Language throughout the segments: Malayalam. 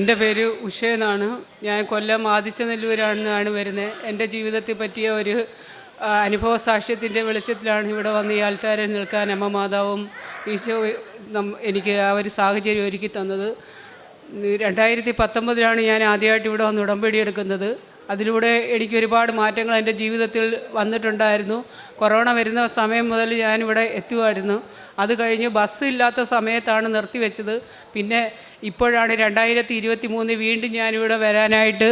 എന്റെ പേര് ഉഷ എന്നാണ്. ഞാൻ കൊല്ലം ആദിച്ചനെല്ലൂരാണെന്നാണ് വരുന്നത്. എന്റെ ജീവിതത്തെ പറ്റിയ ഒരു അനുഭവ സാക്ഷ്യത്തിന്റെ വെളിച്ചത്തിലാണ് ഇവിടെ വന്ന് ഈ ആൾക്കാരെ നിൽക്കാൻ അമ്മ മാതാവും ഈശോ എനിക്ക് ആ ഒരു സാഹചര്യം ഒരുക്കി തന്നത്. രണ്ടായിരത്തി പത്തൊമ്പതിലാണ് ഞാൻ ആദ്യമായിട്ട് ഇവിടെ വന്ന് ഉടമ്പടി എടുക്കുന്നത്. അതിലൂടെ എനിക്ക് ഒരുപാട് മാറ്റങ്ങൾ എന്റെ ജീവിതത്തിൽ വന്നിട്ടുണ്ടായിരുന്നു. കൊറോണ വരുന്ന സമയം മുതൽ ഞാനിവിടെ എത്തുമായിരുന്നു അത് കഴിഞ്ഞ് ബസ് ഇല്ലാത്ത സമയത്താണ് നിർത്തിവെച്ചത്. പിന്നെ ഇപ്പോഴാണ് രണ്ടായിരത്തി ഇരുപത്തി മൂന്ന് വീണ്ടും ഞാനിവിടെ വരാനായിട്ട്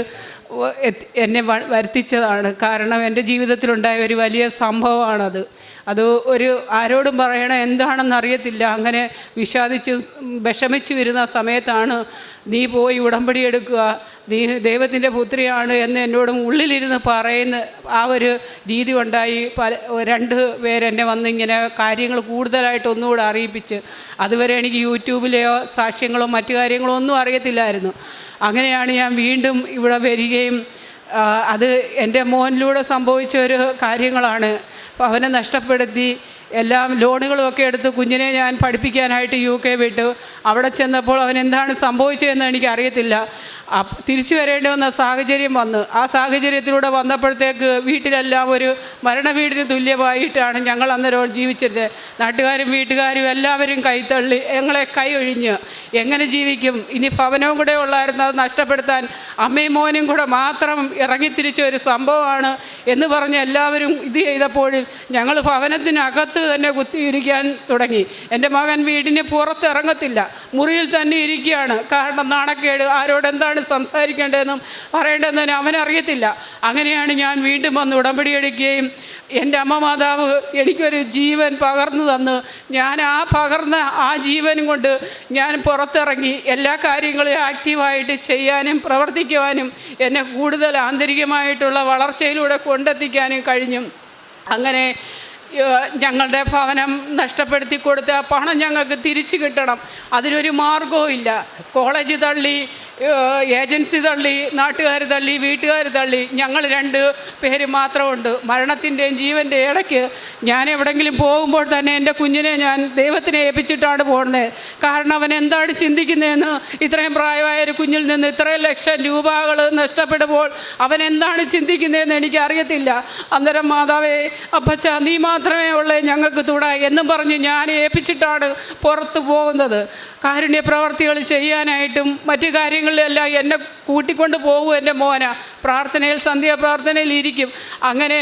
എന്നെ വരുത്തിച്ചതാണ്. കാരണം എന്റെ ജീവിതത്തിലുണ്ടായ ഒരു വലിയ സംഭവമാണത്. അത് ഒരു ആരോടും പറയണം എന്താണെന്ന് അറിയത്തില്ല. അങ്ങനെ വിഷാദിച്ച് വിഷമിച്ചു വരുന്ന സമയത്താണ് നീ പോയി ഉടമ്പടി എടുക്കുക. നീ ദൈവത്തിന്റെ പുത്രിയാണ് എന്ന് എന്നോടും ഉള്ളിലിരുന്ന് പറയുന്ന ആ ഒരു രീതി ഉണ്ടായി. പല രണ്ട് പേരെന്നെ വന്നിങ്ങനെ കാര്യങ്ങൾ കൂടുതലായിട്ട് ഒന്നുകൂടെ അറിയിപ്പിച്ച് അതുവരെ എനിക്ക് യൂട്യൂബിലെയോ സാക്ഷ്യങ്ങളോ മറ്റു കാര്യങ്ങളോ ഒന്നും അറിയത്തില്ലായിരുന്നു. അങ്ങനെയാണ് ഞാൻ വീണ്ടും ഇവിടെ വരികയും അത് എന്റെ മോനിലൂടെ സംഭവിച്ച ഒരു കാര്യങ്ങളാണ്. അവനെ നഷ്ടപ്പെടുത്തി എല്ലാം ലോണുകളുമൊക്കെ എടുത്ത് കുഞ്ഞിനെ ഞാൻ പഠിപ്പിക്കാനായിട്ട് യു കെ വിട്ടു. അവിടെ ചെന്നപ്പോൾ അവൻ എന്താണ് സംഭവിച്ചതെന്ന് എനിക്ക് അറിയത്തില്ല അപ്പ് തിരിച്ചു വരേണ്ടി വന്ന സാഹചര്യം വന്ന്. ആ സാഹചര്യത്തിലൂടെ വന്നപ്പോഴത്തേക്ക് വീട്ടിലെല്ലാം ഒരു മരണ വീടിന് തുല്യമായിട്ടാണ് ഞങ്ങൾ അന്നേരം ജീവിച്ചത് നാട്ടുകാരും വീട്ടുകാരും എല്ലാവരും കൈത്തള്ളി ഞങ്ങളെ കൈ ഒഴിഞ്ഞ്. എങ്ങനെ ജീവിക്കും? ഇനി ഭവനവും കൂടെ ഉള്ളായിരുന്നു അത് നഷ്ടപ്പെടുത്താൻ അമ്മയും മോനും കൂടെ മാത്രം ഇറങ്ങിത്തിരിച്ച ഒരു സംഭവമാണ് എന്ന് പറഞ്ഞ് എല്ലാവരും ഇത് ചെയ്തപ്പോഴും ഞങ്ങൾ ഭവനത്തിനകത്ത് തന്നെ കുത്തിയിരിക്കാൻ തുടങ്ങി. എന്റെ മകൻ വീടിന് പുറത്ത് ഇറങ്ങത്തില്ല. മുറിയിൽ തന്നെ ഇരിക്കുകയാണ്. കാരണം നാണക്കേട്. ആരോടെന്താണ് സംസാരിക്കേണ്ടതെന്നും പറയേണ്ടതെന്നും അവനറിയത്തില്ല അങ്ങനെയാണ് ഞാൻ വീണ്ടും വന്ന് ഉടമ്പടി എടുക്കുകയും എന്റെ അമ്മ മാതാവ് എനിക്കൊരു ജീവൻ പകർന്നു തന്ന്. ഞാൻ ആ പകർന്ന ആ ജീവനും കൊണ്ട് ഞാൻ പുറത്തിറങ്ങി. എല്ലാ കാര്യങ്ങളും ആക്റ്റീവായിട്ട് ചെയ്യാനും പ്രവർത്തിക്കുവാനും എന്നെ കൂടുതൽ ആന്തരികമായിട്ടുള്ള വളർച്ചയിലൂടെ കൊണ്ടെത്തിക്കാനും കഴിഞ്ഞു. അങ്ങനെ ഞങ്ങളുടെ ഭവനം നഷ്ടപ്പെടുത്തി കൊടുത്ത പണം ഞങ്ങൾക്ക് തിരിച്ചു കിട്ടണം. അതിനൊരു മാർഗവും ഇല്ല കോളേജ് തള്ളി ഏജൻസി തള്ളി നാട്ടുകാർ തള്ളി വീട്ടുകാർ തള്ളി ഞങ്ങൾ രണ്ട് പേര് മാത്രമുണ്ട്. മരണത്തിന്റെയും ജീവന്റെ ഇടയ്ക്ക് ഞാൻ എവിടെങ്കിലും പോകുമ്പോൾ തന്നെ എന്റെ കുഞ്ഞിനെ ഞാൻ ദൈവത്തിനെ ഏൽപ്പിച്ചിട്ടാണ് പോകുന്നത്. കാരണം അവൻ എന്താണ് ചിന്തിക്കുന്നതെന്ന് ഇത്രയും പ്രായമായ ഒരു കുഞ്ഞിൽ നിന്ന് ഇത്രയും ലക്ഷം രൂപകൾ നഷ്ടപ്പെടുമ്പോൾ അവൻ എന്താണ് ചിന്തിക്കുന്നതെന്ന് എനിക്ക് അറിയത്തില്ല അന്നേരം മാതാവേ അപ്പച്ച നീ മാത്രമേ ഉള്ളേ ഞങ്ങൾക്ക് തുണ എന്നും പറഞ്ഞ് ഞാൻ ഏൽപ്പിച്ചിട്ടാണ് പുറത്ത് പോകുന്നത്. കാരുണ്യ പ്രവർത്തികൾ ചെയ്യാനായിട്ടും മറ്റു കാര്യങ്ങളിലെല്ലാം എന്നെ കൂട്ടിക്കൊണ്ട് പോകും എന്റെ മോന. പ്രാർത്ഥനയിൽ സന്ധ്യാപ്രാർത്ഥനയിൽ ഇരിക്കും. അങ്ങനെ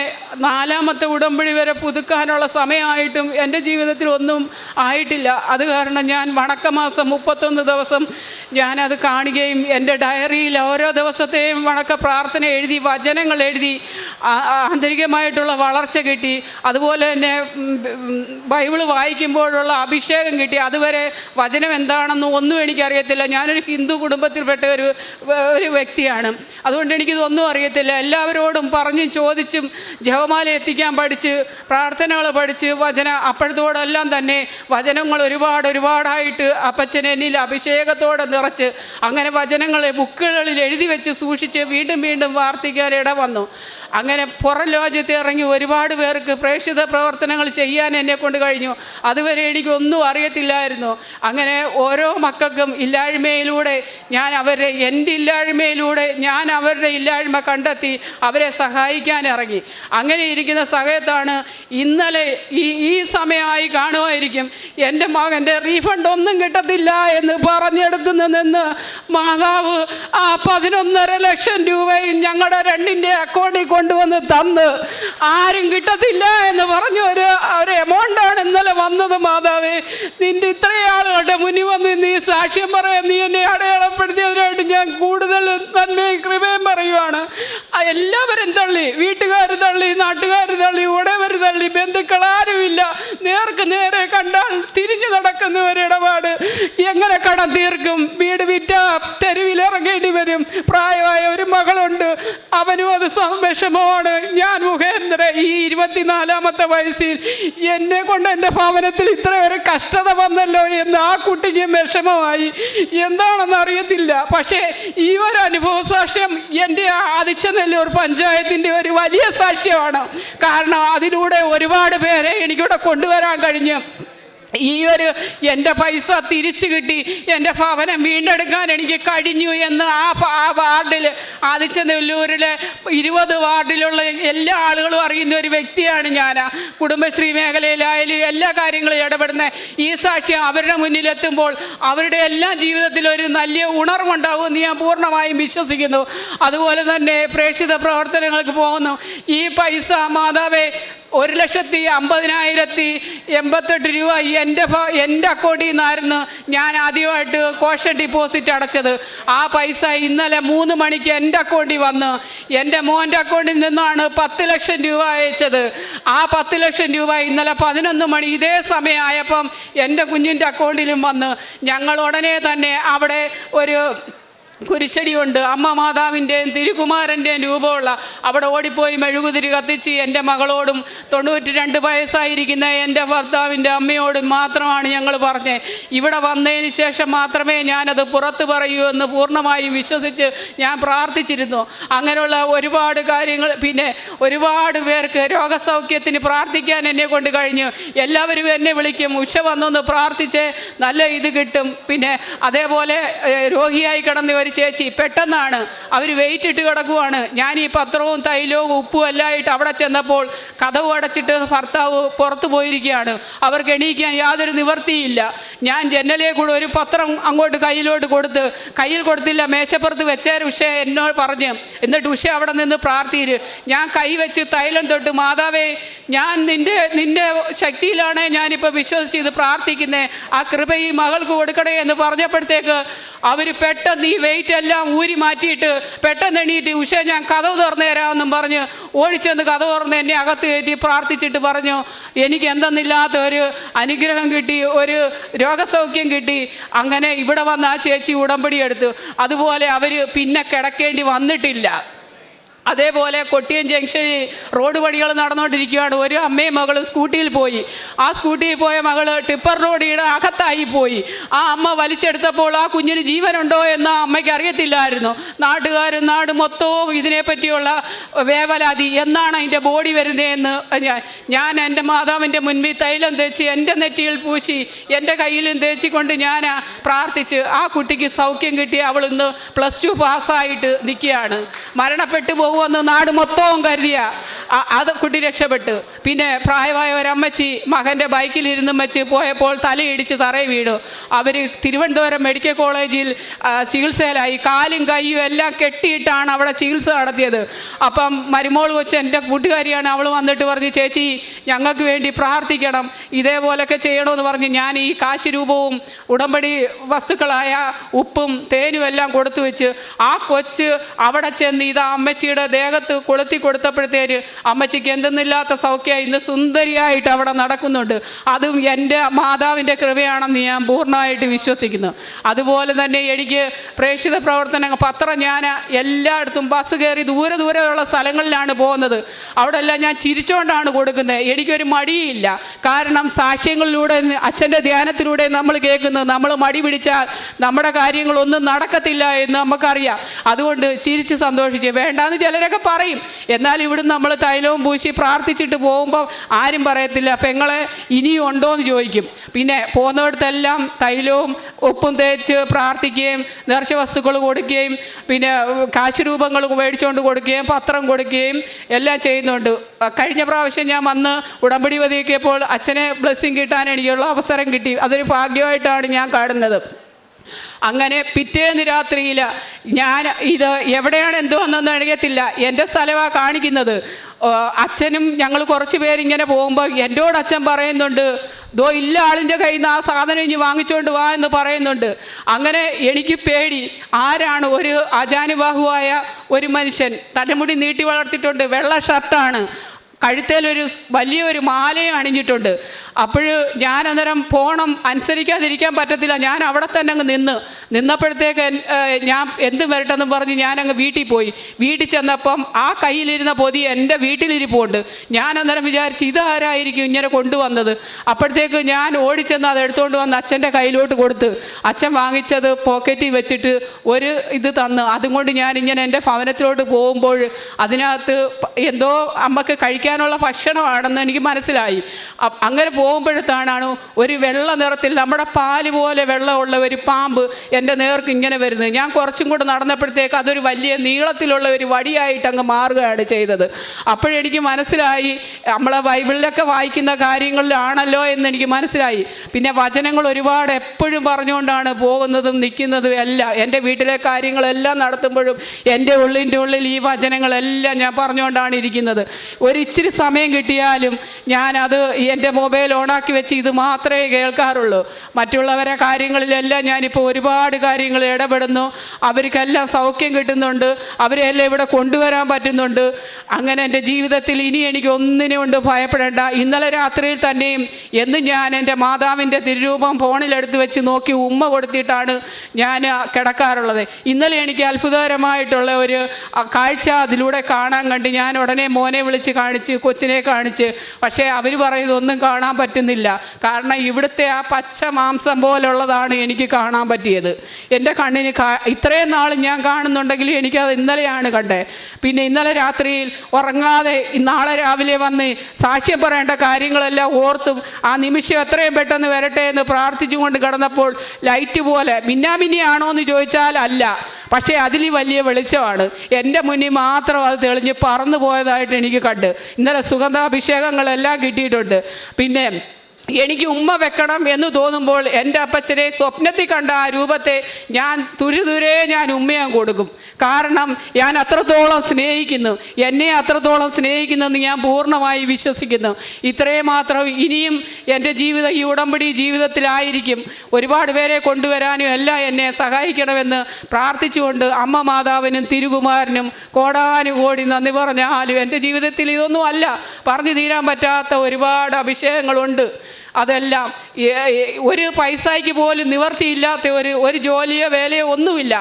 നാലാമത്തെ ഉടമ്പടി വരെ പുതുക്കാനുള്ള സമയമായിട്ടും എന്റെ ജീവിതത്തിൽ ഒന്നും ആയിട്ടില്ല. അത് കാരണം ഞാൻ വണക്കമാസം മുപ്പത്തൊന്ന് ദിവസം ഞാനത് കാണുകയും എന്റെ ഡയറിയിൽ ഓരോ ദിവസത്തെയും വണക്ക പ്രാർത്ഥന എഴുതി വചനങ്ങൾ എഴുതി ആന്തരികമായിട്ടുള്ള വളർച്ച കിട്ടി. അതുപോലെ തന്നെ ബൈബിൾ വായിക്കുമ്പോഴുള്ള അഭിഷേകം കിട്ടി. അതുവരെ വചനം എന്താണെന്ന് ഒന്നും എനിക്കറിയത്തില്ല. ഞാനൊരു ഹിന്ദു കുടുംബത്തിൽപ്പെട്ട ഒരു ഒരു വ്യക്തിയാണ്. അതുകൊണ്ട് എനിക്കിതൊന്നും അറിയത്തില്ല. എല്ലാവരോടും പറഞ്ഞും ചോദിച്ചും ജപമാല എത്തിക്കാൻ പഠിച്ച് പ്രാർത്ഥനകൾ പഠിച്ച് വചന അപ്പോഴത്തോടെല്ലാം തന്നെ വചനങ്ങൾ ഒരുപാട് ഒരുപാടായിട്ട് അപ്പച്ചൻ എന്നിൽ അഭിഷേകത്തോടെ നിറച്ച് അങ്ങനെ വചനങ്ങളെ ബുക്കുകളിൽ എഴുതി വെച്ച് സൂക്ഷിച്ച് വീണ്ടും വീണ്ടും വാർത്തിക്കാൻ ഇട വന്നു അങ്ങനെ പുറം രാജ്യത്ത് ഇറങ്ങി ഒരുപാട് പേർക്ക് പ്രേക്ഷിത പ്രവർത്തനങ്ങൾ ചെയ്യാൻ എന്നെ കൊണ്ട് കഴിഞ്ഞു. അതുവരെ എനിക്കൊന്നും അറിയത്തില്ലായിരുന്നു. അങ്ങനെ ഓരോ മക്കൾക്കും ഇല്ലായ്മയിലൂടെ ഞാൻ അവരുടെ എന്റെ ഇല്ലായ്മയിലൂടെ ഞാൻ അവരുടെ ഇല്ലായ്മ കണ്ടെത്തി അവരെ സഹായിക്കാൻ ഇറങ്ങി. അങ്ങനെ ഇരിക്കുന്ന സമയത്താണ് ഇന്നലെ ഈ ഈ സമയമായി കാണുമായിരിക്കും എന്റെ മകന്റെ റീഫണ്ട് ഒന്നും കിട്ടത്തില്ല എന്ന് പറഞ്ഞെടുത്ത് നിന്ന് മാതാവ് ആ പതിനൊന്നര ലക്ഷം രൂപയും ഞങ്ങളുടെ രണ്ടിന്റെ അക്കൗണ്ടിൽ കൊണ്ടുവന്ന് തന്ന് ആരും കിട്ടത്തില്ല എന്ന് പറഞ്ഞ ഒരു ഒരു എമൗണ്ടാണ് ഇന്നലെ വന്നത് മാതാവേ. നിന്റെ ഇത്രയും ആളുകളുടെ മുന്നിൽ വന്ന് നീ സാക്ഷ്യം പറയാൻ നീ എന്നെ അടയാളപ്പെടുത്തിയതിനായിട്ട് ഞാൻ കൂടുതൽ നന്മയും കൃപയും പറയുവാണ്. എല്ലാവരും തള്ളി വീട്ടുകാർ തള്ളി നാട്ടുകാർ തള്ളി ഉടവർ തള്ളി ബന്ധുക്കൾ ആരുമില്ല നേർക്ക് നേരെ കണ്ടാൽ തിരിഞ്ഞു നടക്കുന്ന ഒരു ഇടപാട്. എങ്ങനെ കടം തീർക്കും? വീട് വിറ്റ തെരുവിലിറങ്ങേണ്ടി വരും. പ്രായമായ ഒരു മകളുണ്ട്. അവനും അത് വിഷമമാണ് ഞാൻ മുഖേന്ദ്ര ഈ ഇരുപത്തിനാലാമത്തെ വയസ്സിൽ എന്നെ കൊണ്ട് എന്റെ ഭവനത്തിൽ ഇത്ര ഒരു കഷ്ടത വന്നല്ലോ എന്ന് ആ കുട്ടിക്ക് വിഷമമായി. എന്താണെന്ന് അറിയത്തില്ല. പക്ഷേ ഈ ഒരു അനുഭവ സാക്ഷ്യം എന്റെ ആദിച്ചനെല്ലൂർ പഞ്ചായത്തിന്റെ ഒരു വലിയ സാക്ഷ്യമാണ്. കാരണം അതിലൂടെ ഒരുപാട് പേരെ എനിക്കിവിടെ കൊണ്ടുവരാൻ കഴിഞ്ഞു. ഈ ഒരു എന്റെ പൈസ തിരിച്ചു കിട്ടി എന്റെ ഭവനം വീണ്ടെടുക്കാൻ എനിക്ക് കഴിഞ്ഞു എന്ന് ആ ആ വാർഡിൽ ആദിച്ചനെല്ലൂരിലെ ഇരുപത് വാർഡിലുള്ള എല്ലാ ആളുകളും അറിയുന്ന ഒരു വ്യക്തിയാണ് ഞാൻ കുടുംബശ്രീ മേഖലയിലായാലും എല്ലാ കാര്യങ്ങളും ഇടപെടുന്ന ഈ സാക്ഷ്യം അവരുടെ മുന്നിലെത്തുമ്പോൾ അവരുടെ എല്ലാ ജീവിതത്തിലും ഒരു നല്ല ഉണർവുണ്ടാവുമെന്ന് ഞാൻ പൂർണമായും വിശ്വസിക്കുന്നു. അതുപോലെ തന്നെ പ്രേക്ഷിത പ്രവർത്തനങ്ങൾക്ക് പോകുന്നു. ഈ പൈസ മാതാവേ ഒരു ലക്ഷത്തി അമ്പതിനായിരത്തി എൺപത്തെട്ട് രൂപ എന്റെ എന്റെ അക്കൗണ്ടിൽ നിന്നായിരുന്നു ഞാൻ ആദ്യമായിട്ട് കോഷൻ ഡിപ്പോസിറ്റ് അടച്ചത്. ആ പൈസ ഇന്നലെ മൂന്ന് മണിക്ക് എന്റെ അക്കൗണ്ടിൽ വന്ന് എന്റെ മോന്റെ അക്കൗണ്ടിൽ നിന്നാണ് പത്ത് ലക്ഷം രൂപ അയച്ചത്. ആ പത്ത് ലക്ഷം രൂപ ഇന്നലെ പതിനൊന്ന് മണി ഇതേ സമയമായപ്പം എന്റെ കുഞ്ഞിന്റെ അക്കൗണ്ടിലും വന്ന് ഞങ്ങൾ ഉടനെ തന്നെ അവിടെ ഒരു കുരിശടിയുണ്ട്. അമ്മ മാതാവിന്റെയും തിരുകുമാരന്റെയും രൂപമുള്ള അവിടെ ഓടിപ്പോയി മെഴുകുതിരി കത്തിച്ച് എന്റെ മകളോടും തൊണ്ണൂറ്റി രണ്ട് വയസ്സായിരിക്കുന്ന എന്റെ ഭർത്താവിന്റെ അമ്മയോടും മാത്രമാണ് ഞങ്ങൾ പറഞ്ഞത് ഇവിടെ വന്നതിന് ശേഷം മാത്രമേ ഞാനത് പുറത്ത് പറയൂ എന്ന് പൂർണമായും വിശ്വസിച്ച് ഞാൻ പ്രാർത്ഥിച്ചിരുന്നു. അങ്ങനെയുള്ള ഒരുപാട് കാര്യങ്ങൾ പിന്നെ ഒരുപാട് പേർക്ക് രോഗസൗഖ്യത്തിന് പ്രാർത്ഥിക്കാൻ എന്നെ കൊണ്ട് കഴിഞ്ഞു. എല്ലാവരും എന്നെ വിളിക്കും. ഉച്ച വന്നൊന്ന് പ്രാർത്ഥിച്ച് നല്ല ഇത് കിട്ടും. പിന്നെ അതേപോലെ രോഗിയായി കിടന്ന ഒരു ചേച്ചി പെട്ടെന്നാണ്. അവർ വെയിറ്റ് ഇട്ട് കിടക്കുവാണ്. ഞാൻ ഈ പത്രവും തൈലവും ഉപ്പും എല്ലാം ആയിട്ട് അവിടെ ചെന്നപ്പോൾ കഥവ് അടച്ചിട്ട് ഭർത്താവ് പുറത്തു പോയിരിക്കുകയാണ്. അവർക്ക് എണീക്കാൻ യാതൊരു നിവർത്തിയില്ല. ഞാൻ ജനലേ കൂടെ ഒരു പത്രം അങ്ങോട്ട് കയ്യിലോട്ട് കൊടുത്ത് കയ്യിൽ കൊടുത്തില്ല മേശപ്പുറത്ത് വെച്ചാൽ ഉഷ എന്നോട് പറഞ്ഞ്. എന്നിട്ട് ഉഷ അവിടെ നിന്ന് പ്രാർത്ഥിയിര് ഞാൻ കൈ വെച്ച് തൈലം തൊട്ട് മാതാവേ ഞാൻ നിന്റെ നിന്റെ ശക്തിയിലാണ് ഞാനിപ്പോൾ വിശ്വസിച്ച് ഇത് പ്രാർത്ഥിക്കുന്നത് ആ കൃപ ഈ മകൾക്ക് കൊടുക്കണേ എന്ന് പറഞ്ഞപ്പോഴത്തേക്ക് അവർ പെട്ടെന്ന് ഈ വെയിറ്റ് എല്ലാം ഊരി മാറ്റിയിട്ട് പെട്ടെന്ന് എണീറ്റ് ഉഷ ഞാൻ കഥവ് തുറന്നു തരാമെന്നും പറഞ്ഞ് ഓടിച്ചെന്ന് കഥ തുറന്ന് എന്നെ അകത്ത് കയറ്റി പ്രാർത്ഥിച്ചിട്ട് പറഞ്ഞു എനിക്ക് എന്തെന്നില്ലാത്ത ഒരു അനുഗ്രഹം കിട്ടി ഒരു രോഗസൗഖ്യം കിട്ടി. അങ്ങനെ ഇവിടെ വന്ന് ആ ചേച്ചി ഉടമ്പടി എടുത്തു. അതുപോലെ അവർ പിന്നെ കിടക്കേണ്ടി വന്നിട്ടില്ല. അതേപോലെ കൊട്ടിയം ജംഗ്ഷനിൽ റോഡ് പണികൾ നടന്നുകൊണ്ടിരിക്കുകയാണ് ഒരു അമ്മയും മകളും സ്കൂട്ടിയിൽ പോയി. ആ സ്കൂട്ടിയിൽ പോയ മകൾ ടിപ്പർ റോഡിയുടെ അകത്തായി പോയി. ആ അമ്മ വലിച്ചെടുത്തപ്പോൾ ആ കുഞ്ഞിന് ജീവനുണ്ടോ എന്ന് ആ അമ്മയ്ക്ക് അറിയത്തില്ലായിരുന്നു. നാട്ടുകാരും നാട് മൊത്തവും ഇതിനെപ്പറ്റിയുള്ള വേവലാതി. എന്നാണ് അതിന്റെ ബോഡി വരുന്നതെന്ന് ഞാൻ ഞാൻ എന്റെ മാതാവിന്റെ മുൻപിൽ തൈലം തേച്ച് എന്റെ നെറ്റിയിൽ പൂശി എന്റെ കയ്യിലും തേച്ചിക്കൊണ്ട് ഞാൻ പ്രാർത്ഥിച്ച് ആ കുട്ടിക്ക് സൗഖ്യം കിട്ടി. അവൾ ഇന്ന് പ്ലസ് ടു പാസ്സായിട്ട് നിൽക്കുകയാണ്. മരണപ്പെട്ടു പോകുമെന്ന് നാട് മൊത്തവും കരുതിയ. അത് കുട്ടി രക്ഷപ്പെട്ടു. പിന്നെ പ്രായമായ ഒരമ്മച്ചി മകന്റെ ബൈക്കിലിരുന്നും വെച്ച് പോയപ്പോൾ തലയിടിച്ച് തറയിൽ വീണു. അവർ തിരുവനന്തപുരം മെഡിക്കൽ കോളേജിൽ ചികിത്സയിലായി. കാലും കൈയും എല്ലാം കെട്ടിയിട്ടാണ് അവിടെ ചികിത്സ നടത്തിയത്. അപ്പം മരുമോൾ കൊച്ച് എന്റെ കൂട്ടുകാരിയാണ് അവൾ വന്നിട്ട് പറഞ്ഞ് ചേച്ചി ഞങ്ങൾക്ക് വേണ്ടി പ്രാർത്ഥിക്കണം. ഇതേപോലൊക്കെ ചെയ്യണമെന്ന് പറഞ്ഞ് ഞാൻ ഈ കാശ് രൂപവും ഉടമ്പടി വസ്തുക്കളായ ഉപ്പും തേനും എല്ലാം കൊടുത്തു വെച്ച് ആ കൊച്ച് അവിടെ ചെന്ന് ഇത് അമ്മച്ചിയുടെ ദേഹത്ത് കൊളുത്തി കൊടുത്തപ്പോഴത്തേര് അമ്മച്ചിക്ക് എന്തെന്നില്ലാത്ത സൗഖ്യ ഇന്ന് സുന്ദരിയായിട്ട് അവിടെ നടക്കുന്നുണ്ട്. അതും എന്റെ മാതാവിന്റെ കൃപയാണെന്ന് ഞാൻ പൂർണമായിട്ട് വിശ്വസിക്കുന്നു. അതുപോലെ തന്നെ എനിക്ക് പ്രേക്ഷിത പ്രവർത്തനങ്ങൾ പത്രം ഞാൻ എല്ലായിടത്തും ബസ് കയറി ദൂരെ ദൂരെയുള്ള സ്ഥലങ്ങളിലാണ് പോകുന്നത്. അവിടെ എല്ലാം ഞാൻ ചിരിച്ചുകൊണ്ടാണ് കൊടുക്കുന്നത്. എനിക്കൊരു മടിയില്ല. കാരണം സാക്ഷ്യങ്ങളിലൂടെ അച്ഛന്റെ ധ്യാനത്തിലൂടെ നമ്മൾ കേൾക്കുന്നത്. നമ്മൾ മടി പിടിച്ചാൽ നമ്മുടെ കാര്യങ്ങളൊന്നും നടക്കത്തില്ല എന്ന് നമുക്കറിയാം. അതുകൊണ്ട് ചിരിച്ച് സന്തോഷിച്ച് വേണ്ടാന്ന് ചിലരൊക്കെ പറയും. എന്നാൽ ഇവിടുന്ന് നമ്മൾ തൈലവും പൂശി പ്രാർത്ഥിച്ചിട്ട് പോകുമ്പോൾ ആരും പറയത്തില്ല പെങ്ങളെ ഇനിയും ഉണ്ടോ എന്ന് ചോദിക്കും. പിന്നെ പോകുന്നിടത്തെല്ലാം തൈലവും ഉപ്പും തേച്ച് പ്രാർത്ഥിക്കുകയും നേർച്ച വസ്തുക്കൾ കൊടുക്കുകയും പിന്നെ കാശ് രൂപങ്ങൾ മേടിച്ചുകൊണ്ട് കൊടുക്കുകയും പത്രം കൊടുക്കുകയും എല്ലാം ചെയ്യുന്നുണ്ട്. കഴിഞ്ഞ പ്രാവശ്യം ഞാൻ വന്ന് ഉടമ്പടി പതിക്കിയപ്പോൾ അച്ഛനെ ബ്ലെസ്സിങ് കിട്ടാൻ എനിക്കുള്ള അവസരം കിട്ടി. അതൊരു ഭാഗ്യമായിട്ടാണ് ഞാൻ കാണുന്നത്. അങ്ങനെ പിറ്റേന്ന് രാത്രിയിൽ ഞാൻ ഇത് എവിടെയാണ് എന്തോ എന്നൊന്നും അറിയത്തില്ല. എന്റെ സ്ഥലമാണ് കാണിക്കുന്നത്. അച്ഛനും ഞങ്ങൾ കുറച്ച് പേരിങ്ങനെ പോകുമ്പോൾ എന്നോട് അച്ഛൻ പറയുന്നുണ്ട് ദോ ഇല്ല ആളിന്റെ കയ്യിൽ നിന്ന് ആ സാധനം ഇനി വാങ്ങിച്ചുകൊണ്ട് വാ എന്ന് പറയുന്നുണ്ട്. അങ്ങനെ എനിക്ക് പേടി. ആരാണ് ഒരു അജാനുബാഹുവായ ഒരു മനുഷ്യൻ? തലമുടി നീട്ടി വളർത്തിയിട്ടുണ്ട് വെള്ള ഷർട്ടാണ്. കഴുത്തേലൊരു വലിയൊരു മാലയും അണിഞ്ഞിട്ടുണ്ട്. അപ്പോൾ ഞാൻ അന്നേരം പോണം അനുസരിക്കാതിരിക്കാൻ പറ്റത്തില്ല. ഞാൻ അവിടെ തന്നെ അങ്ങ് നിന്ന്. നിന്നപ്പോഴത്തേക്ക് ഞാൻ എന്ത് വരട്ടെന്ന് പറഞ്ഞ് ഞാനങ്ങ് വീട്ടിൽ പോയി. വീട്ടിൽ ചെന്നപ്പം ആ കയ്യിലിരുന്ന പൊതി എന്റെ വീട്ടിലിരിപ്പുണ്ട്. ഞാൻ അന്നേരം വിചാരിച്ച് ഇതാരായിരിക്കും ഇങ്ങനെ കൊണ്ടുവന്നത്? അപ്പോഴത്തേക്ക് ഞാൻ ഓടിച്ചെന്ന് അത് എടുത്തുകൊണ്ട് വന്ന് അച്ഛന്റെ കയ്യിലോട്ട് കൊടുത്ത് അച്ഛൻ വാങ്ങിച്ചത് പോക്കറ്റിൽ വെച്ചിട്ട് ഒരു ഇത് തന്ന്. അതും കൊണ്ട് ഞാൻ ഇങ്ങനെ എന്റെ ഭവനത്തിലോട്ട് പോകുമ്പോൾ അതിനകത്ത് എന്തോ അമ്മയ്ക്ക് കഴിക്കാനുള്ള ഭക്ഷണമാണെന്ന് എനിക്ക് മനസ്സിലായി. അങ്ങനെ അങ്ങനെ പോകുമ്പോഴത്താണ് ഒരു വെള്ള നിറത്തിൽ നമ്മുടെ പാൽ പോലെ വെള്ളമുള്ള ഒരു പാമ്പ് എന്റെ നേർക്ക് ഇങ്ങനെ വരുന്നത്. ഞാൻ കുറച്ചും കൂടെ നടന്നപ്പോഴത്തേക്ക് അതൊരു വലിയ നീളത്തിലുള്ള ഒരു വടിയായിട്ട് അങ്ങ് മാറുകയാണ് ചെയ്തത്. അപ്പോഴെനിക്ക് മനസ്സിലായി നമ്മളെ ബൈബിളിലൊക്കെ വായിക്കുന്ന കാര്യങ്ങളിലാണല്ലോ എന്ന് എനിക്ക് മനസ്സിലായി. പിന്നെ വചനങ്ങൾ ഒരുപാട് എപ്പോഴും പറഞ്ഞുകൊണ്ടാണ് പോകുന്നതും നിൽക്കുന്നതും എല്ലാം. എന്റെ വീട്ടിലെ കാര്യങ്ങളെല്ലാം നടത്തുമ്പോഴും എന്റെ ഉള്ളിന്റെ ഉള്ളിൽ ഈ വചനങ്ങളെല്ലാം ഞാൻ പറഞ്ഞുകൊണ്ടാണ് ഇരിക്കുന്നത്. ഒരു ഇച്ചിരി സമയം കിട്ടിയാലും ഞാനത് എന്റെ മൊബൈൽ ഓണാക്കി വെച്ച് ഇത് മാത്രമേ കേൾക്കാറുള്ളൂ. മറ്റുള്ളവരെ കാര്യങ്ങളിലെല്ലാം ഞാനിപ്പോൾ ഒരുപാട് കാര്യങ്ങൾ ഇടപെടുന്നു. അവർക്കെല്ലാം സൗഖ്യം കിട്ടുന്നുണ്ട്. അവരെല്ലാം ഇവിടെ കൊണ്ടുവരാൻ പറ്റുന്നുണ്ട്. അങ്ങനെ എന്റെ ജീവിതത്തിൽ ഇനി എനിക്ക് ഒന്നിനെ കൊണ്ട് ഭയപ്പെടേണ്ട. ഇന്നലെ രാത്രിയിൽ തന്നെയും എന്ന് ഞാൻ എന്റെ മാതാവിന്റെ തിരുരൂപം ഫോണിലെടുത്ത് വെച്ച് നോക്കി ഉമ്മ കൊടുത്തിട്ടാണ് ഞാൻ കിടക്കാറുള്ളത്. ഇന്നലെ എനിക്ക് അത്ഭുതകരമായിട്ടുള്ള ഒരു കാഴ്ച അതിലൂടെ കാണാൻ കണ്ട് ഞാൻ ഉടനെ മോനെ വിളിച്ച് കാണിച്ച് കൊച്ചിനെ കാണിച്ച്. പക്ഷേ അവർ പറയുന്നതൊന്നും കാണാൻ പറ്റുന്നില്ല. കാരണം ഇവിടുത്തെ ആ പച്ച മാംസം പോലുള്ളതാണ് എനിക്ക് കാണാൻ പറ്റിയത്. എന്റെ കണ്ണിന് ഇത്രയും നാൾ ഞാൻ കാണുന്നുണ്ടെങ്കിൽ എനിക്കത് ഇന്നലെയാണ് കണ്ടത് പിന്നെ ഇന്നലെ രാത്രിയിൽ ഉറങ്ങാതെ നാളെ രാവിലെ വന്ന് സാക്ഷ്യം പറയേണ്ട കാര്യങ്ങളെല്ലാം ഓർത്തും ആ നിമിഷം എത്രയും പെട്ടെന്ന് വരട്ടെ എന്ന് പ്രാർത്ഥിച്ചുകൊണ്ട് കിടന്നപ്പോൾ ലൈറ്റ് പോലെ മിന്നാമിന്നിയാണോ എന്ന് ചോദിച്ചാൽ അല്ല. പക്ഷേ അതിൽ വലിയ വെളിച്ചമാണ്. എന്റെ മുന്നിൽ മാത്രം അത് തെളിഞ്ഞ് പറന്നു പോയതായിട്ട് എനിക്ക് കണ്ട്. ഇന്നലെ സുഗന്ധാഭിഷേകങ്ങളെല്ലാം കിട്ടിയിട്ടുണ്ട്. പിന്നെ എനിക്ക് ഉമ്മ വെക്കണം എന്ന് തോന്നുമ്പോൾ എന്റെ അപ്പച്ചനെ സ്വപ്നത്തിൽ കണ്ട ആ രൂപത്തെ ഞാൻ തുരുതുരെ ഞാൻ ഉമ്മയാൻ കൊടുക്കും. കാരണം ഞാൻ അത്രത്തോളം സ്നേഹിക്കുന്നു. എന്നെ അത്രത്തോളം സ്നേഹിക്കുന്നെന്ന് ഞാൻ പൂർണമായി വിശ്വസിക്കുന്നു. ഇത്രയും മാത്രം ഇനിയും എന്റെ ജീവിതം ഈ ഉടമ്പടി ജീവിതത്തിലായിരിക്കും. ഒരുപാട് പേരെ കൊണ്ടുവരാനും എല്ലാം എന്നെ സഹായിക്കണമെന്ന് പ്രാർത്ഥിച്ചുകൊണ്ട് അമ്മ മാതാവിനും തിരുകുമാരനും കോടാനുകോടി നന്ദി പറഞ്ഞാലും എന്റെ ജീവിതത്തിൽ ഇതൊന്നും അല്ല. പറഞ്ഞു തീരാൻ പറ്റാത്ത ഒരുപാട് അഭിഷേകങ്ങളുണ്ട്. അതെല്ലാം ഒരു പൈസയ്ക്ക് പോലും നിവർത്തിയില്ലാത്ത ഒരു ഒരു ജോലിയോ വേലയോ ഒന്നുമില്ല.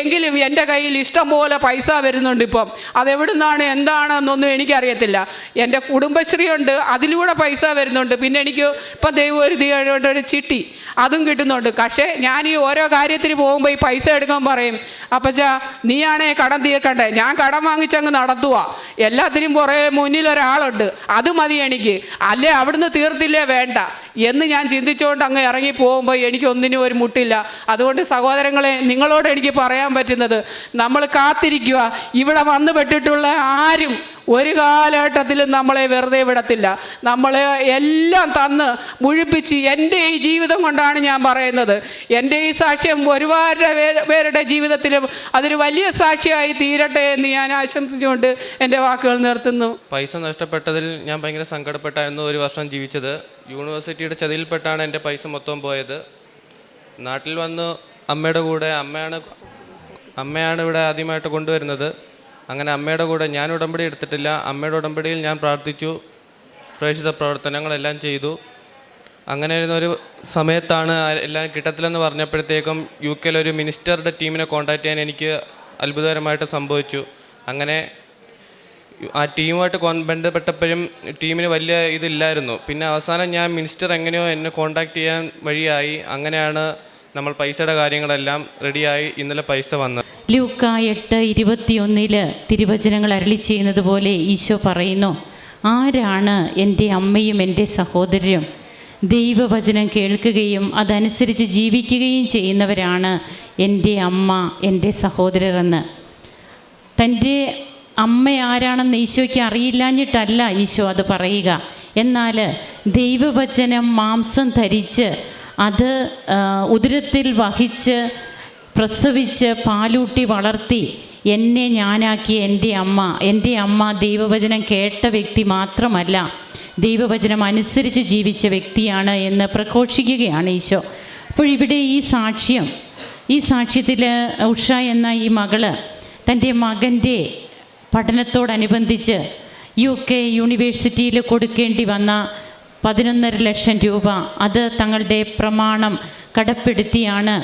എങ്കിലും എന്റെ കയ്യിൽ ഇഷ്ടം പോലെ പൈസ വരുന്നുണ്ട് ഇപ്പം. അതെവിടുന്നാണ് എന്താണെന്നൊന്നും എനിക്കറിയത്തില്ല. എന്റെ കുടുംബശ്രീ ഉണ്ട് അതിലൂടെ പൈസ വരുന്നുണ്ട്. പിന്നെ എനിക്ക് ഇപ്പം ദൈവം ഒരു ചിട്ടി അതും കിട്ടുന്നുണ്ട്. പക്ഷേ ഞാൻ ഈ ഓരോ കാര്യത്തിന് പോകുമ്പോൾ ഈ പൈസ എടുക്കാൻ പറയും അപ്പച്ചാ നീയാണേ കടം തീർക്കണ്ടേ? ഞാൻ കടം വാങ്ങിച്ചങ്ങ് നടത്തുക എല്ലാത്തിനും കുറേ മുന്നിൽ ഒരാളുണ്ട് അത് മതി എനിക്ക്. അല്ലേ അവിടുന്ന് തീർത്തില്ലേ? വേണ്ട. എന്ന് ഞാൻ ചിന്തിച്ചുകൊണ്ട് അങ്ങ് ഇറങ്ങി പോകുമ്പോൾ എനിക്കൊന്നിനും ഒരു മുട്ടില്ല. അതുകൊണ്ട് സഹോദരങ്ങളെ നിങ്ങളോട് എനിക്ക് പറയാൻ പറ്റുന്നത് നമ്മൾ കാത്തിരിക്കുക. ഇവിടെ വന്നു പെട്ടിട്ടുള്ള ആരും ഒരു കാലഘട്ടത്തിലും നമ്മളെ വെറുതെ വിടത്തില്ല. നമ്മളെ എല്ലാം തന്ന് മുഴിപ്പിച്ച് എന്റെ ഈ ജീവിതം കൊണ്ടാണ് ഞാൻ പറയുന്നത്. എന്റെ ഈ സാക്ഷ്യം ഒരുപാട് പേരുടെ ജീവിതത്തിലും അതൊരു വലിയ സാക്ഷിയായി തീരട്ടെ എന്ന് ഞാൻ ആശംസിച്ചുകൊണ്ട് എന്റെ വാക്കുകൾ നിർത്തുന്നു. പൈസ നഷ്ടപ്പെട്ടതിൽ ഞാൻ ഭയങ്കര സങ്കടപ്പെട്ടായിരുന്നു ഒരു വർഷം ജീവിച്ചത്. യൂണിവേഴ്സിറ്റിയുടെ ചതിയിൽപ്പെട്ടാണ് എന്റെ പൈസ മൊത്തം പോയത്. നാട്ടിൽ വന്ന് അമ്മയുടെ കൂടെ അമ്മയാണ് അമ്മയാണ് ഇവിടെ ആദ്യമായിട്ട് കൊണ്ടുവരുന്നത്. അങ്ങനെ അമ്മയുടെ കൂടെ ഞാൻ ഉടമ്പടി എടുത്തിട്ടില്ല. അമ്മയുടെ ഉടമ്പടിയിൽ ഞാൻ പ്രാർത്ഥിച്ചു. പ്രേക്ഷിത പ്രവർത്തനങ്ങളെല്ലാം ചെയ്തു. അങ്ങനെ ഇരുന്ന ഒരു സമയത്താണ് എല്ലാം കിട്ടത്തില്ലെന്ന് പറഞ്ഞപ്പോഴത്തേക്കും യു കെയിലൊരു മിനിസ്റ്ററുടെ ടീമിനെ കോൺടാക്ട് ചെയ്യാൻ എനിക്ക് അത്ഭുതകരമായിട്ട് സംഭവിച്ചു. അങ്ങനെ ആ ടീമുമായിട്ട് ബന്ധപ്പെട്ടപ്പോഴും ടീമിന് വലിയ ഇതില്ലായിരുന്നു. പിന്നെ അവസാനം ഞാൻ മിനിസ്റ്റർ എങ്ങനെയോ എന്നെ കോണ്ടാക്ട് ചെയ്യാൻ വഴിയായി. അങ്ങനെയാണ് നമ്മൾ പൈസയുടെ കാര്യങ്ങളെല്ലാം റെഡിയായി ഇന്നലെ പൈസ വന്നത്. ലൂക്ക എട്ട് ഇരുപത്തിയൊന്നിൽ തിരുവചനങ്ങൾ അരളി ചെയ്യുന്നത് പോലെ ഈശോ പറയുന്നു ആരാണ് എന്റെ അമ്മയും എന്റെ സഹോദരരും? ദൈവവചനം കേൾക്കുകയും അതനുസരിച്ച് ജീവിക്കുകയും ചെയ്യുന്നവരാണ് എന്റെ അമ്മ എന്റെ സഹോദരർ എന്ന് തന്റെ അമ്മ ആരാണെന്ന് ഈശോയ്ക്ക് അറിയില്ലാഞ്ഞിട്ടല്ല ഈശോ അത് പറയുക. എന്നാൽ ദൈവവചനം മാംസം ധരിച്ച് അത് ഉദരത്തിൽ വഹിച്ച് പ്രസവിച്ച് പാലൂട്ടി വളർത്തി എന്നെ ഞാനാക്കിയ എന്റെ അമ്മ എന്റെ അമ്മ ദൈവവചനം കേട്ട വ്യക്തി മാത്രമല്ല ദൈവവചനം അനുസരിച്ച് ജീവിച്ച വ്യക്തിയാണ് എന്ന് പ്രഘോഷിക്കുകയാണ് ഈശോ. അപ്പോൾ ഇവിടെ ഈ സാക്ഷ്യം ഈ സാക്ഷ്യത്തിൽ ഉഷ എന്ന ഈ മകൾ തന്റെ മകന്റെ പഠനത്തോടനുബന്ധിച്ച് യു കെ യൂണിവേഴ്സിറ്റിയിൽ കൊടുക്കേണ്ടി വന്ന പതിനൊന്നര ലക്ഷം രൂപ. അത് തങ്ങളുടെ പ്രമാണം കടപ്പെടുത്തിയാണ്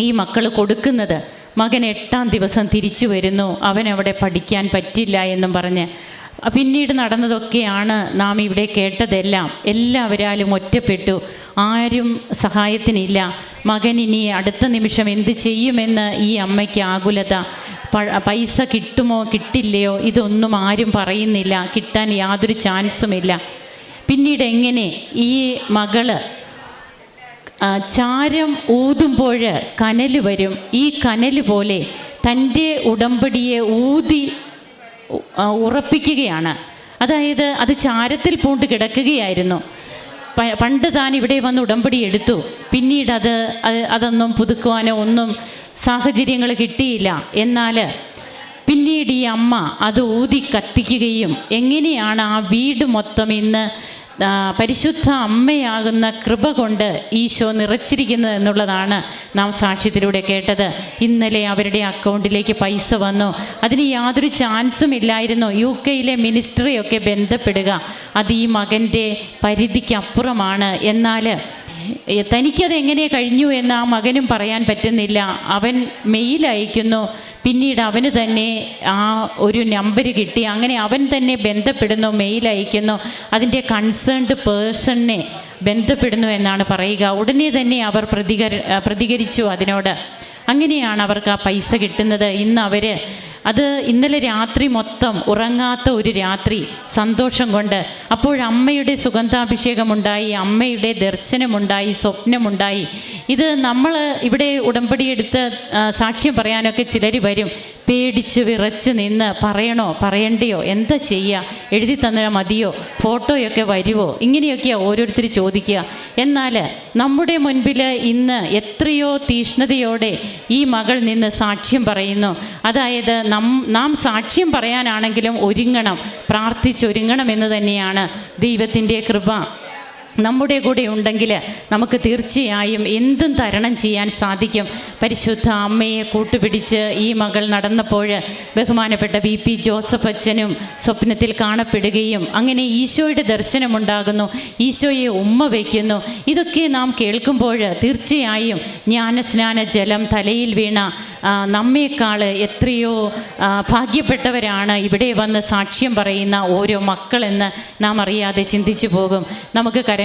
ഈ മക്കൾ കൊടുക്കുന്നത്. മകൻ എട്ടാം ദിവസം തിരിച്ചു വരുന്നു. അവനവിടെ പഠിക്കാൻ പറ്റില്ല എന്നും പറഞ്ഞ്. പിന്നീട് നടന്നതൊക്കെയാണ് നാം ഇവിടെ കേട്ടതെല്ലാം. എല്ലാവരാലും ഒറ്റപ്പെട്ടു. ആരും സഹായത്തിനില്ല. മകൻ ഇനി അടുത്ത നിമിഷം എന്ത് ചെയ്യുമെന്ന് ഈ അമ്മയ്ക്ക് ആകുലത. പൈസ കിട്ടുമോ കിട്ടില്ലയോ ഇതൊന്നും ആരും പറയുന്നില്ല. കിട്ടാൻ യാതൊരു ചാൻസുമില്ല പിന്നീട് എങ്ങനെ ഈ മകൾ ചാരം ഊതുമ്പോൾ കനൽ വരും. ഈ കനൽ പോലെ തന്റെ ഉടമ്പടിയെ ഊതി ഉറപ്പിക്കുകയാണ്. അതായത് അത് ചാരത്തിൽ പൂണ്ട് കിടക്കുകയായിരുന്നു. പണ്ട് താൻ ഇവിടെ വന്ന് ഉടമ്പടി എടുത്തു. പിന്നീട് അത് അതൊന്നും പുതുക്കുവാനോ ഒന്നും സാഹചര്യങ്ങൾ കിട്ടിയില്ല. എന്നാൽ പിന്നീട് ഈ അമ്മ അത് ഊതി കത്തിക്കുകയും എങ്ങനെയാണ് ആ വീട് മൊത്തം ഇന്ന് പരിശുദ്ധ അമ്മയാകുന്ന കൃപ കൊണ്ട് ഈശോ നിറച്ചിരിക്കുന്നത് എന്നുള്ളതാണ് നാം സാക്ഷ്യത്തിലൂടെ കേട്ടത്. ഇന്നലെ അവരുടെ അക്കൗണ്ടിലേക്ക് പൈസ വന്നു. അതിന് യാതൊരു ചാൻസും ഇല്ലായിരുന്നു. യു കെയിലെ മിനിസ്റ്ററിയൊക്കെ ബന്ധപ്പെടുക അത് ഈ മകന്റെ പരിധിക്കപ്പുറമാണ്. എന്നാൽ തനിക്കത് എങ്ങനെ കഴിഞ്ഞു എന്ന് ആ മകനും പറയാൻ പറ്റുന്നില്ല. അവൻ മെയിൽ അയക്കുന്നു. പിന്നീട് അവന് തന്നെ ആ ഒരു നമ്പർ കിട്ടി. അങ്ങനെ അവൻ തന്നെ ബന്ധപ്പെടുന്നു മെയിൽ അയക്കുന്നു. അതിന്റെ കൺസേൺഡ് പേഴ്സണിനെ ബന്ധപ്പെടുന്നു എന്നാണ് പറയുക. ഉടനെ തന്നെ അവർ പ്രതികര പ്രതികരിച്ചു അതിനോട്. അങ്ങനെയാണ് അവർക്ക് ആ പൈസ കിട്ടുന്നത്. ഇന്ന് അവർ അത് ഇന്നലെ രാത്രി മൊത്തം ഉറങ്ങാത്ത ഒരു രാത്രി സന്തോഷം കൊണ്ട് അപ്പോഴമ്മയുടെ സുഗന്ധാഭിഷേകമുണ്ടായി അമ്മയുടെ ദർശനമുണ്ടായി സ്വപ്നമുണ്ടായി. ഇത് നമ്മൾ ഇവിടെ ഉടമ്പടിയെടുത്ത് സാക്ഷ്യം പറയാനൊക്കെ ചിലർ വരും. പേടിച്ച് വിറച്ച് നിന്ന് പറയണോ പറയണ്ടയോ എന്താ ചെയ്യുക എഴുതി തന്നാൽ മതിയോ? ഫോട്ടോയൊക്കെ വരുമോ ഇങ്ങനെയൊക്കെയാണ് ഓരോരുത്തർ ചോദിക്കുക. എന്നാൽ നമ്മുടെ മുൻപിൽ ഇന്ന് എത്രയോ തീഷ്ണതയോടെ ഈ മകൾ നിന്ന് സാക്ഷ്യം പറയുന്നു. അതായത് നം നാം സാക്ഷ്യം പറയാനാണെങ്കിലും ഒരുങ്ങണം പ്രാർത്ഥിച്ചൊരുങ്ങണം എന്ന് തന്നെയാണ് ദൈവത്തിന്റെ കൃപ. നമ്മുടെ കൂടെ ഉണ്ടെങ്കിൽ നമുക്ക് തീർച്ചയായും എന്തും തരണം ചെയ്യാൻ സാധിക്കും. പരിശുദ്ധ അമ്മയെ കൂട്ടുപിടിച്ച് ഈ മകൾ നടന്നപ്പോൾ ബഹുമാനപ്പെട്ട വി പി ജോസഫ് അച്ഛനും സ്വപ്നത്തിൽ കാണപ്പെടുകയും അങ്ങനെ ഈശോയുടെ ദർശനമുണ്ടാകുന്നു ഈശോയെ ഉമ്മ വയ്ക്കുന്നു. ഇതൊക്കെ നാം കേൾക്കുമ്പോൾ തീർച്ചയായും ജ്ഞാനസ്നാന ജലം തലയിൽ വീണ നമ്മേക്കാൾ എത്രയോ ഭാഗ്യപ്പെട്ടവരാണ് ഇവിടെ വന്ന് സാക്ഷ്യം പറയുന്ന ഓരോ മക്കളെന്ന് നാം അറിയാതെ ചിന്തിച്ചു പോകും. നമുക്ക്